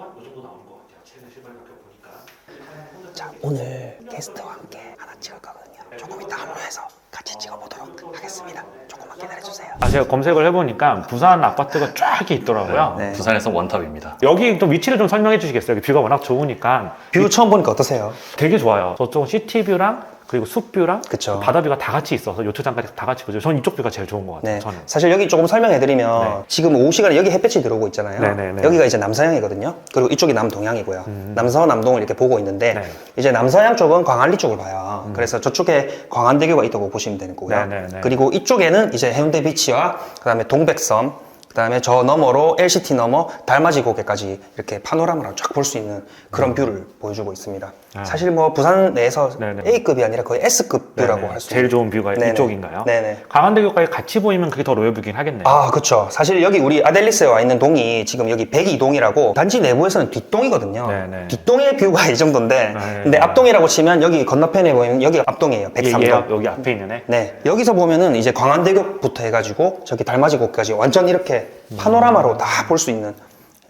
초반 이 정도 나오는 것 같아요. 최근 실물밖에 보니까. 자 오늘 게스트와 함께 하나 찍을 거거든요. 조금 이따 합류해서 같이 찍어보도록 하겠습니다. 조금만 기다려주세요. 아 제가 검색을 해보니까 부산 아파트가 쫙 있더라고요. 네. 부산에서 원탑입니다. 여기 또 위치를 좀 설명해 주시겠어요? 여기 뷰가 워낙 좋으니까 뷰 처음 보니까 어떠세요? 되게 좋아요. 저쪽은 시티뷰랑 그리고 숲뷰랑 그쵸. 바다뷰가 다 같이 있어서 요트장까지 다 같이 보죠. 저는 이쪽 뷰가 제일 좋은 것 같아요. 네. 저는. 사실 여기 조금 설명해드리면 네. 지금 오후 시간에 여기 햇볕이 들어오고 있잖아요. 네 네 네. 여기가 이제 남서향이거든요. 그리고 이쪽이 남동향이고요. 남서 남동을 이렇게 보고 있는데 네. 이제 남서향 쪽은 광안리 쪽을 봐요. 그래서 저쪽에 광안대교가 있다고 보시면 되는 거고요. 네 네 네. 그리고 이쪽에는 이제 해운대 비치와 그다음에 동백섬 그 다음에 저 너머로 LCT 너머 달맞이 고개까지 이렇게 파노라마로 쫙 볼 수 있는 그런 뷰를 보여주고 있습니다. 음. 아. 사실 뭐 부산 내에서 네네. A급이 아니라 거의 S급 뷰라고 네네. 할수 제일 있는 좋은 뷰가 네네. 이쪽인가요? 네네. 강한대교까지 같이 보이면 그게 더 로열 뷰긴 하겠네요. 아, 그렇죠. 사실 여기 우리 아델리스에 와 있는 동이 지금 여기 102동이라고 단지 내부에서는 뒷동이거든요. 네네. 뒷동의 뷰가 이 정도인데, 네. 근데 앞동이라고 치면 여기 건너편에 보이면 여기가 앞동이에요. 예, 103동. 예, 여기 앞에 있는 애. 네, 여기서 보면은 이제 광안대교부터 해가지고 저기 달맞이곡까지 완전 이렇게 파노라마로 다 볼 수 있는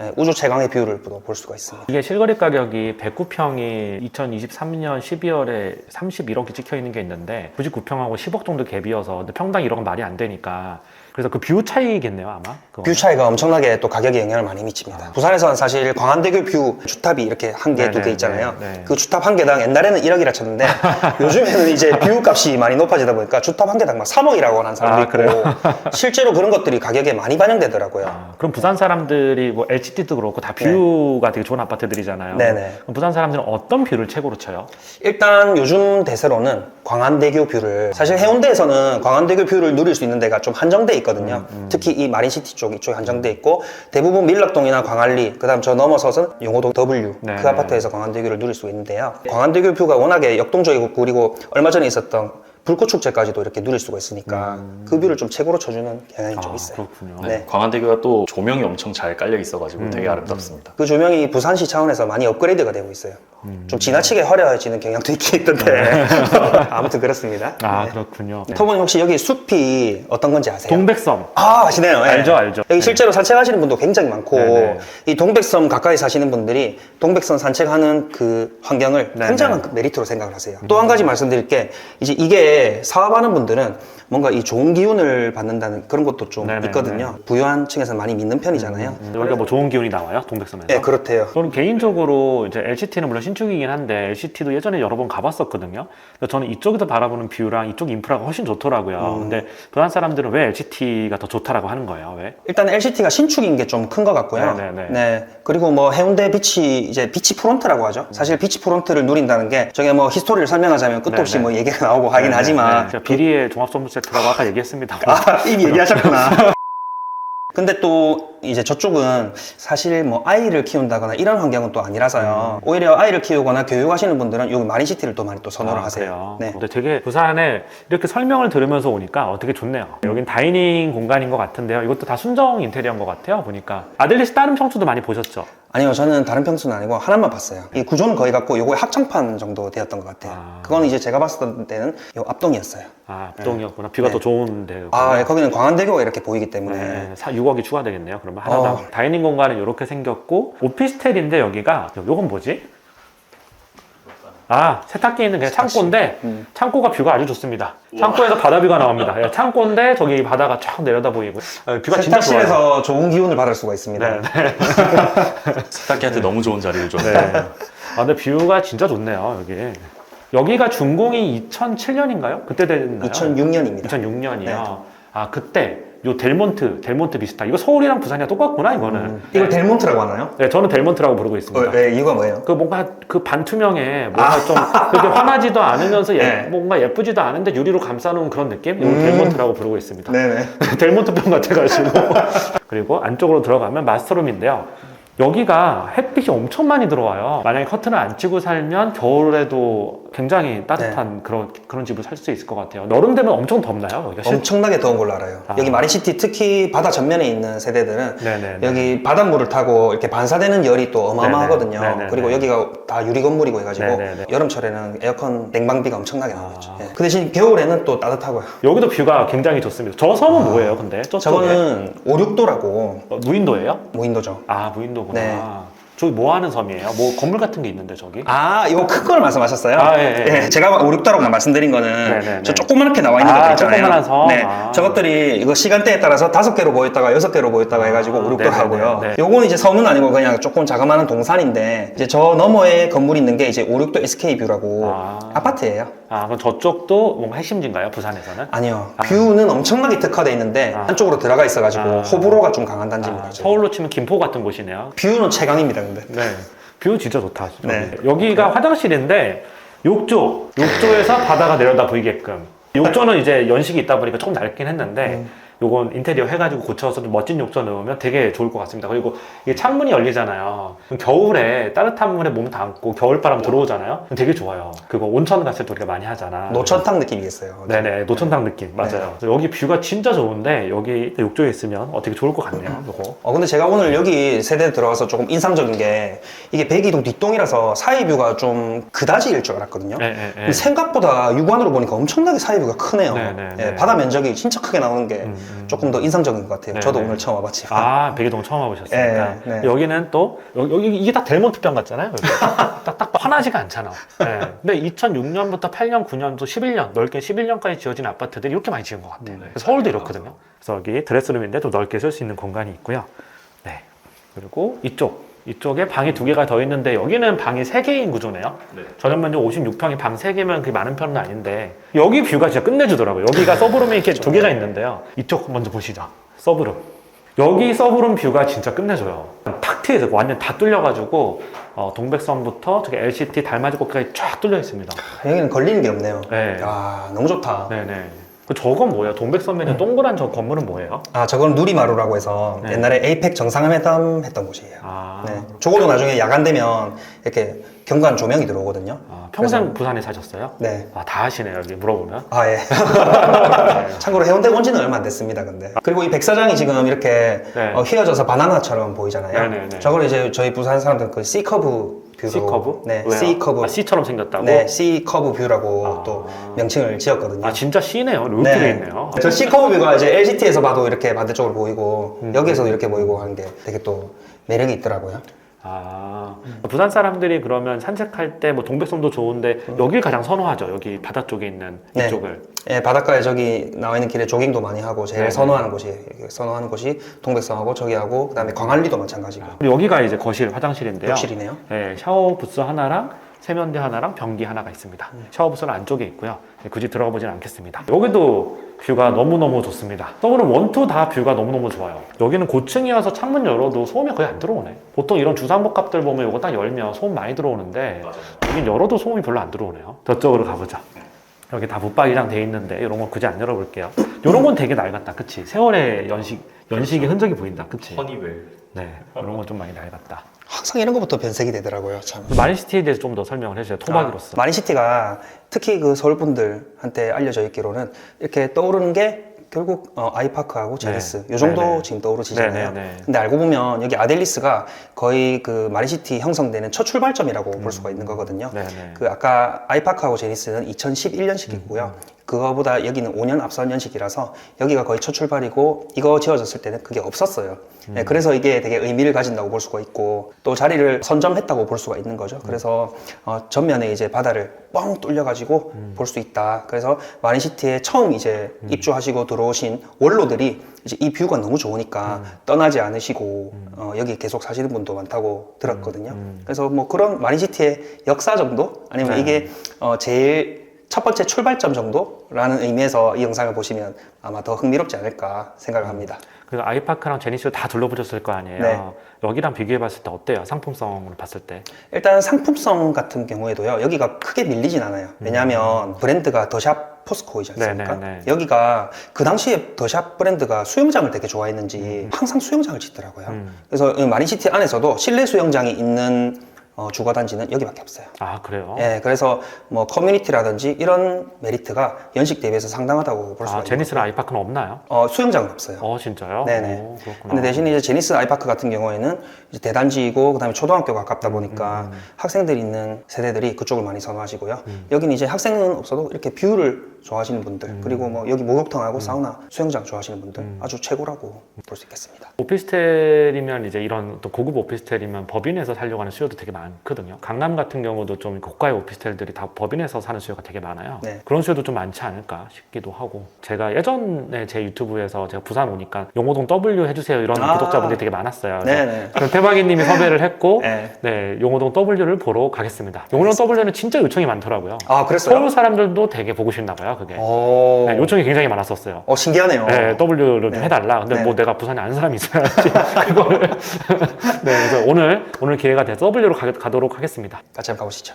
예, 우주 최강의 뷰를 또볼 수가 있습니다. 이게 실거래 가격이 109평이 2023년 12월에 31억이 찍혀 있는 게 있는데 99평하고 10억 정도 갭이어서 평당 1억은 말이 안 되니까 그래서 그 뷰 차이겠네요 아마. 그거는. 뷰 차이가 엄청나게 또 가격에 영향을 많이 미칩니다. 부산에서는 사실 광안대교 뷰 주탑이 이렇게 한 개, 두 네네, 개 있잖아요. 네, 네. 그 주탑 한 개당 옛날에는 1억이라 쳤는데 요즘에는 이제 뷰 값이 많이 높아지다 보니까 주탑 한 개당 막 3억이라고 하는 사람도 아, 있고 그래요? 실제로 그런 것들이 가격에 많이 반영되더라고요. 아, 그럼 부산 사람들이 뭐 LCT도 그렇고 다 뷰가 되게 좋은 아파트들이잖아요. 네 네. 그럼 부산 사람들은 어떤 뷰를 최고로 쳐요? 일단 요즘 대세로는 광안대교 뷰를 사실 해운대에서는 광안대교 뷰를 누릴 수 있는 데가 좀 한정돼 있거든요. 음, 특히 이 마린시티 쪽 이쪽에 한정돼 있고 대부분 밀락동이나 광안리 그다음 저 넘어서서는 용호동 W 네, 그 네. 아파트에서 광안대교를 누릴 수 있는데요. 광안대교 뷰가 워낙에 역동적이고 그리고 얼마 전에 있었던 불꽃 축제까지도 이렇게 누릴 수가 있으니까 그 뷰를 좀 최고로 쳐주는 경향이 좀 음. 아, 있어요. 그렇군요. 네. 광안대교가 또 조명이 엄청 잘 깔려 있어가지고 음, 되게 아름답습니다. 그 조명이 부산시 차원에서 많이 업그레이드가 되고 있어요. 음. 좀 지나치게 화려해지는 경향도 있긴 있던데 아무튼 그렇습니다. 네. 아 네. 그렇군요. 네. 토보님 혹시 여기 숲이 어떤 건지 아세요? 동백섬. 아 아시네요. 예. 알죠, 알죠. 여기 실제로 산책하시는 분도 굉장히 많고 네, 네. 이 동백섬 가까이 사시는 분들이 동백섬 산책하는 그 환경을 네, 굉장한 네. 메리트로 생각을 하세요. 또 한 가지 말씀드릴 게 이제 이게 사업하는 분들은 뭔가 이 좋은 기운을 받는다는 그런 것도 좀 네, 네, 있거든요. 부유한 층에서는 많이 믿는 편이잖아요. 음, 여기가 뭐 좋은 기운이 나와요 동백섬에서? 네, 그렇대요. 저는 개인적으로 이제 LCT는 물론 신축이긴 한데 LCT도 예전에 여러 번 가봤었거든요. 저는 이쪽에서 바라보는 뷰랑 이쪽 인프라가 훨씬 좋더라고요. 음. 근데 부산 사람들은 왜 LCT가 더 좋다라고 하는 거예요? 왜? 일단 LCT가 신축인 게 좀 큰 것 같고요. 네, 네, 네. 네. 그리고 뭐 해운대 비치 이제 비치 프론트라고 하죠. 사실 비치 프론트를 누린다는 게 저게 뭐 히스토리를 설명하자면 끝도 없이 네, 네. 뭐 얘기가 나오고 하긴 네, 하지만 네. 비리의 종합 선물 세 트라고 아까 얘기했습니다. 아, 이미 얘기하셨구나. 근데 또 이제 저쪽은 사실 뭐 아이를 키운다거나 이런 환경은 또 아니라서요. 오히려 아이를 키우거나 교육하시는 분들은 여기 마린시티를 또 많이 또 선호를 음. 아, 하세요. 네. 근데 되게 부산에 이렇게 설명을 들으면서 오니까 어, 되게 좋네요. 여긴 다이닝 공간인 것 같은데요. 이것도 다 순정 인테리어인 것 같아요. 보니까 아델리스 다른 평수도 많이 보셨죠? 아니요, 저는 다른 평수는 아니고 하나만 봤어요. 이 구조는 거의 같고 요거의 합창판 정도 되었던 것 같아요. 아. 그거는 이제 제가 봤을 때는 요 앞동이었어요. 아, 앞동이었구나. 뷰가 네. 더 좋은데요. 아, 예, 거기는 광안대교가 이렇게 보이기 때문에 네, 6억이 추가되겠네요. 그 러면 하나당 어. 다이닝 공간은 이렇게 생겼고 오피스텔인데 여기가 요건 뭐지? 아 세탁기 있는 그냥 창고인데 음. 창고가 뷰가 아주 좋습니다. 창고에서 바다 뷰가 나옵니다. 예, 창고인데 저기 바다가 쫙 내려다 보이고 아, 뷰가 진짜 좋아요. 세탁실에서 좋은 기운을 받을 수가 있습니다. 네, 네. 세탁기한테 너무 좋은 자리를 줬네요. 네. 아 근데 뷰가 진짜 좋네요 여기. 여기가 준공이 2007년인가요? 그때 됐나요? 2006년입니다. 2006년이요. 네. 아 그때 요 델몬트 델몬트 비슷한 이거 서울이랑 부산이랑 똑같구나 이거는. 이걸 델몬트라고 하나요? 네, 저는 델몬트라고 부르고 있습니다. 어, 네, 이유가 뭐예요? 그 뭔가 그 반투명에 뭔가 좀 그렇게 환하지도 않으면서 예, 아. 네. 뭔가 예쁘지도 않은데 유리로 감싸놓은 그런 느낌? 이걸 음. 델몬트라고 부르고 있습니다. 네네. 델몬트병 같아가지고 그리고 안쪽으로 들어가면 마스터룸인데요. 여기가 햇빛이 엄청 많이 들어와요. 만약에 커튼을 안 치고 살면 겨울에도 굉장히 따뜻한 네. 그런 그런 집을 살 수 있을 것 같아요. 여름 되면 엄청 덥나요? 여기가 실... 엄청나게 더운 걸로 알아요. 아. 여기 마린시티 특히 바다 전면에 있는 세대들은 네네. 여기 바닷물을 타고 이렇게 반사되는 열이 또 어마어마하거든요. 네네. 네네. 그리고 여기가 다 유리 건물이고 해가지고 네네네. 여름철에는 에어컨 냉방비가 엄청나게 나오겠죠. 아. 예. 그 대신 겨울에는 또 따뜻하고요. 여기도 뷰가 굉장히 좋습니다. 저 섬은 뭐예요, 근데? 저쪽에? 저거는 5, 6도라고 어, 무인도예요? 무인도죠. 아 무인도구나. 네. 저기 뭐 하는 섬이에요? 뭐 건물 같은 게 있는데 저기? 아, 이거 큰걸 말씀하셨어요? 아, 예, 예. 제가 5, 6도라고 말씀드린 거는 네 네 네. 저 조그맣게 나와 있는 아, 것들 있잖아요. 조그만한 섬? 네. 아. 저것들이 이거 시간대에 따라서 다섯 개로 보였다가 여섯 개로 보였다가 해가지고 5, 6도 네네네. 하고요. 네. 요거는 이제 섬은 아니고 그냥 조금 자그마한 동산인데 이제 저 너머에 건물이 있는 게 이제 5, 6도 SK뷰라고 아. 아. 파트예요 아 그럼 저쪽도 뭔가 핵심지인가요? 부산에서는? 아니요. 뷰는 엄청나게 특화돼 있는데 아. 한쪽으로 들어가 있어가지고 아. 호불호가 좀 강한 단지입니다. 아. 서울로 치면 김포 같은 곳이네요. 뷰는 최강입니다, 근데. 네. 뷰 진짜 좋다. 저기. 네. 여기가 화장실인데 욕조, 욕조에서 바다가 내려다 보이게끔. 욕조는 이제 연식이 있다 보니까 조금 낡긴 했는데 요건 인테리어 해가지고 고쳐서 좀 멋진 욕조 넣으면 되게 좋을 것 같습니다. 그리고 이게 창문이 열리잖아요. 겨울에 따뜻한 물에 몸 담고 겨울바람 들어오잖아요. 되게 좋아요. 그거 온천 갔을 때 우리가 많이 하잖아. 노천탕 느낌이겠어요. 네네 노천탕 느낌 맞아요. 여기 뷰가 진짜 좋은데 여기 욕조에 있으면 어 되게 좋을 것 같네요. 요거. 어 근데 제가 오늘 여기 세대 들어와서 조금 인상적인 게 이게 백이동 뒷동이라서 사이 뷰가 좀 그다지일 줄 알았거든요. 네, 네, 네. 생각보다 육안으로 보니까 엄청나게 사이 뷰가 크네요. 네, 네, 예, 네. 바다 면적이 진짜 크게 나오는 게 음, 음. 조금 더 인상적인 것 같아요. 네, 저도 네. 오늘 처음 와봤지만. 아, 백이동 처음 와보셨으니까. 네, 네. 여기는 또, 여기, 여기 이게 딱 델몬트병 같잖아요. 딱, 딱 화나지가 않잖아. 네. 근데 2006년부터 8년, 9년, 또 11년, 넓게 11년까지 지어진 아파트들이 이렇게 많이 지은 것 같아요. 네. 서울도 이렇거든요. 그래서 여기 드레스룸인데 또 넓게 쓸 수 있는 공간이 있고요. 네. 그리고 이쪽. 이쪽에 방이 두 개가 더 있는데 여기는 방이 세 개인 구조네요. 네. 전용 면적 56평이 방 세 개면 그게 많은 편은 아닌데 여기 뷰가 진짜 끝내주더라고요. 여기가 서브룸이 이렇게 두 개가 있는데요. 이쪽 먼저 보시죠. 서브룸. 여기 서브룸 뷰가 진짜 끝내줘요. 탁 트여서 완전 다 뚫려가지고 어, 동백섬부터 저기 LCT 달맞이 꽃까지 쫙 뚫려 있습니다. 여기는 걸리는 게 없네요. 네. 아 너무 좋다. 네네. 그 저건 뭐예요? 동백섬에 있는 동그란 저 건물은 뭐예요? 아 저건 누리마루라고 해서 네. 옛날에 에이펙 정상회담 했던 곳이에요. 아, 네. 저거도 나중에 야간 되면 이렇게 경관 조명이 들어오거든요. 아, 평생 부산에 사셨어요? 네. 아, 다 하시네요. 여기 물어보면. 아, 예. 참고로 해운대 온 지는 얼마 안 됐습니다, 근데. 그리고 이 백사장이 지금 이렇게 네. 어, 휘어져서 바나나처럼 보이잖아요. 네네네. 저걸 이제 저희 부산 사람들 그 C커브 뷰로. C커브? 네, 왜요? C커브. 아, C처럼 생겼다고? 네, C커브 뷰라고 아. 또 명칭을 지었거든요. 아, 진짜 C네요. 이렇게 돼 있네요. 저 C커브 뷰가 이제 LCT에서 봐도 이렇게 반대쪽으로 보이고, 음. 여기에서도 이렇게 보이고 하는 게 되게 또 매력이 있더라고요. 아, 부산 사람들이 그러면 산책할 때 뭐 동백섬도 좋은데 여길 가장 선호하죠. 여기 바다 쪽에 있는 네. 이쪽을. 예, 바닷가에 저기 나와 있는 길에 조깅도 많이 하고 제일 네네. 선호하는 곳이 선호하는 곳이 동백섬하고 저기하고 그다음에 광안리도 마찬가지고 그리고 여기가 이제 거실 화장실인데요. 욕실이네요. 네, 샤워 부스 하나랑 세면대 하나랑 변기 하나가 있습니다. 음. 샤워 부스는 안쪽에 있고요. 네, 굳이 들어가 보진 않겠습니다. 여기도 뷰가 너무너무 좋습니다. 서울은 원투 다 뷰가 너무너무 좋아요. 여기는 고층이어서 창문 열어도 소음이 거의 안 들어오네. 보통 이런 주상복합들 보면 이거 딱 열면 소음 많이 들어오는데 여긴 열어도 소음이 별로 안 들어오네요. 저쪽으로 가보자. 여기 다 붙박이장 돼 있는데 이런 건 굳이 안 열어볼게요. 이런 건 되게 낡았다, 그치? 세월의 연식 연식의 흔적이 보인다, 그치? 허니웰. 네, 이런 건 좀 많이 낡았다. 항상 이런 것부터 변색이 되더라고요. 참. 마린시티에 대해서 좀 더 설명을 해주세요. 토박이로서. 아, 마린시티가 특히 그 서울 분들한테 알려져 있기로는 이렇게 떠오르는 게 결국 어, 아이파크하고 제네스 네. 요 정도 네네. 지금 떠오르시잖아요. 네네네. 근데 알고 보면 여기 아델리스가 거의 그 마린시티 형성되는 첫 출발점이라고 볼 수가 있는 거거든요. 네네. 그 아까 아이파크하고 제니스는 2011년식이고요. 음, 그거보다 여기는 5년 앞선 연식이라서 여기가 거의 첫 출발이고 이거 지어졌을 때는 그게 없었어요. 음. 네, 그래서 이게 되게 의미를 가진다고 볼 수가 있고 또 자리를 선점했다고 볼 수가 있는 음. 거죠. 그래서 어, 전면에 이제 바다를 뻥 뚫려가지고 음. 볼수 있다. 그래서 마린시티에 처음 이제 입주하시고 들어오신 원로들이 이제 이 뷰가 너무 좋으니까 음. 떠나지 않으시고 어, 여기 계속 사시는 분도 많다고 들었거든요. 음. 그래서 뭐 그런 마린시티의 역사 정도 아니면 네. 이게 어, 제일 첫 번째 출발점 정도라는 의미에서 이 영상을 보시면 아마 더 흥미롭지 않을까 생각을 합니다. 그 아이파크랑 제니스 다 둘러보셨을 거 아니에요. 네. 여기랑 비교해봤을 때 어때요? 상품성으로 봤을 때. 일단 상품성 같은 경우에도 여기가 크게 밀리진 않아요. 왜냐하면 브랜드가 더샵 포스코이지 않습니까? 음. 네네 네. 여기가 그 당시에 더샵 브랜드가 수영장을 되게 좋아했는지 항상 수영장을 짓더라고요. 음. 그래서 이 마린시티 안에서도 실내 수영장이 있는 어, 주거 단지는 여기밖에 없어요. 아 그래요? 예, 그래서 뭐 커뮤니티라든지 이런 메리트가 연식 대비해서 상당하다고 볼 수가 아 있는 제니스랑 아이파크는 없나요? 어, 수영장은 없어요. 어 진짜요? 네네. 오, 그렇구나. 근데 대신 이제 제니스 아이파크 같은 경우에는 이제 대단지이고 그다음에 초등학교가 가깝다 보니까 음. 학생들이 있는 세대들이 그쪽을 많이 선호하시고요. 여기는 이제 학생은 없어도 이렇게 뷰를 좋아하시는 분들 음. 그리고 뭐 여기 목욕탕하고 사우나, 수영장 좋아하시는 분들 음. 아주 최고라고 볼 수 있겠습니다. 오피스텔이면 이제 이런 또 고급 오피스텔이면 법인에서 살려고 하는 수요도 되게 많거든요. 강남 같은 경우도 좀 고가의 오피스텔들이 다 법인에서 사는 수요가 되게 많아요. 네. 그런 수요도 좀 많지 않을까 싶기도 하고 제가 예전에 제 유튜브에서 제가 부산 오니까 용호동 W 해주세요 이런 아. 구독자분들이 되게 많았어요. 그래서 네네. 그럼 태박이님이 섭외를 했고 네. 네 용호동 W를 보러 가겠습니다. 용호동 W는 진짜 요청이 많더라고요. 아 그랬어요? 서울 사람들도 되게 보고 싶나 봐요. 그게 어... 네, 요청이 굉장히 많았어요. 어 신기하네요. 네, W를 좀 네. 해달라. 근데 네. 뭐 내가 부산에 아는 사람이 있어야지. 그거를. 네, 그래서 오늘, 오늘 기회가 돼서 W로 가, 가도록 하겠습니다. 같이 한번 가보시죠.